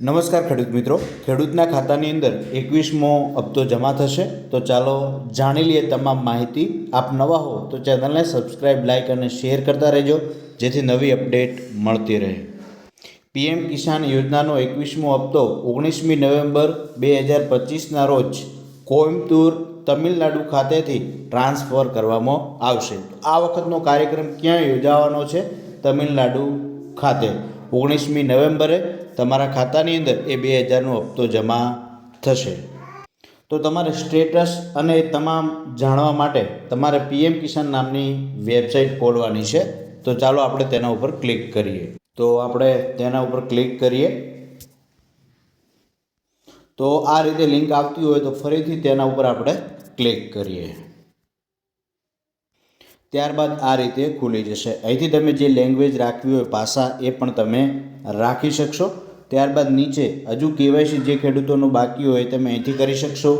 નમસ્કાર ખેડૂત મિત્રો. ખેડૂતના ખાતાની અંદર એકવીસમો હપ્તો જમા થશે. તો ચાલો જાણી લઈએ તમામ માહિતી. આપ નવા હો તો ચેનલને સબસ્ક્રાઈબ લાઇક અને શેર કરતા રહેજો, જેથી નવી અપડેટ મળતી રહે. પીએમ કિસાન યોજનાનો એકવીસમો હપ્તો ઓગણીસમી નવેમ્બર બે હજાર પચીસના રોજ કોઇમ્બતુર, તમિલનાડુ ખાતેથી ટ્રાન્સફર કરવામાં આવશે. આ વખતનો કાર્યક્રમ ક્યાં યોજાવાનો છે? તમિલનાડુ ખાતે. ઓગણીસમી નવેમ્બરે તમારા ખાતાની અંદર એ બે હજારનો હપ્તો જમા થશે. તો તમારે સ્ટેટસ અને તમામ જાણવા માટે તમારે પીએમ કિસાન નામની વેબસાઇટ ખોલવાની છે. તો ચાલો આપણે તેના ઉપર ક્લિક કરીએ. તો આપણે તેના ઉપર ક્લિક કરીએ. તો આ રીતે લિંક આવતી હોય તો ફરીથી તેના ઉપર આપણે ક્લિક કરીએ. ત્યારબાદ આ રીતે ખુલી જશે. અહીંથી તમે જે લેંગ્વેજ રાખવી હોય ભાષા એ પણ તમે રાખી શકશો. ત્યારબાદ નીચે હજુ કેવાયસી જે ખેડૂતોનું બાકી હોય તમે અહીંથી કરી શકશો.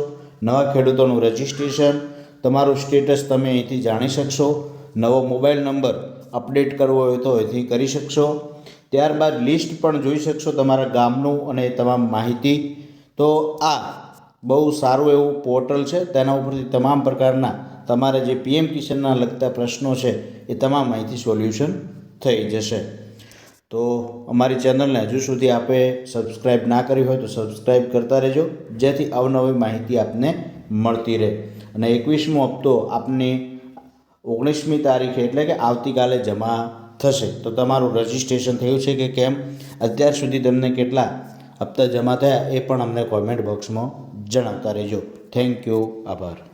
નવા ખેડૂતોનું રજિસ્ટ્રેશન, તમારું સ્ટેટસ તમે અહીંથી જાણી શકશો. નવો મોબાઈલ નંબર અપડેટ કરવો હોય તો અહીંથી કરી શકશો. ત્યારબાદ લિસ્ટ પણ જોઈ શકશો તમારા ગામનું અને તમામ માહિતી. તો આ બહુ સારું એવું પોર્ટલ છે. તેના ઉપરથી તમામ પ્રકારના તમારા જે પીએમ કિશનના લગતા પ્રશ્નો છે એ તમામ અહીંથી સોલ્યુશન થઈ જશે. તો અમારી ચેનલને હજુ સુધી આપે સબસ્ક્રાઈબ ના કરી હોય તો સબસ્ક્રાઈબ કરતા રહેજો, જેથી અવનવી માહિતી આપને મળતી રહે. અને એકવીસમો હપ્તો આપની ઓગણીસમી તારીખે એટલે કે આવતીકાલે જમા થશે. તો તમારું રજિસ્ટ્રેશન થયું છે કે કેમ? અત્યાર સુધી તમને કેટલા હપ્તા જમા થયા એ પણ અમને કોમેન્ટ બોક્સમાં જણાવતા રહેજો. થેન્ક યુ આભાર.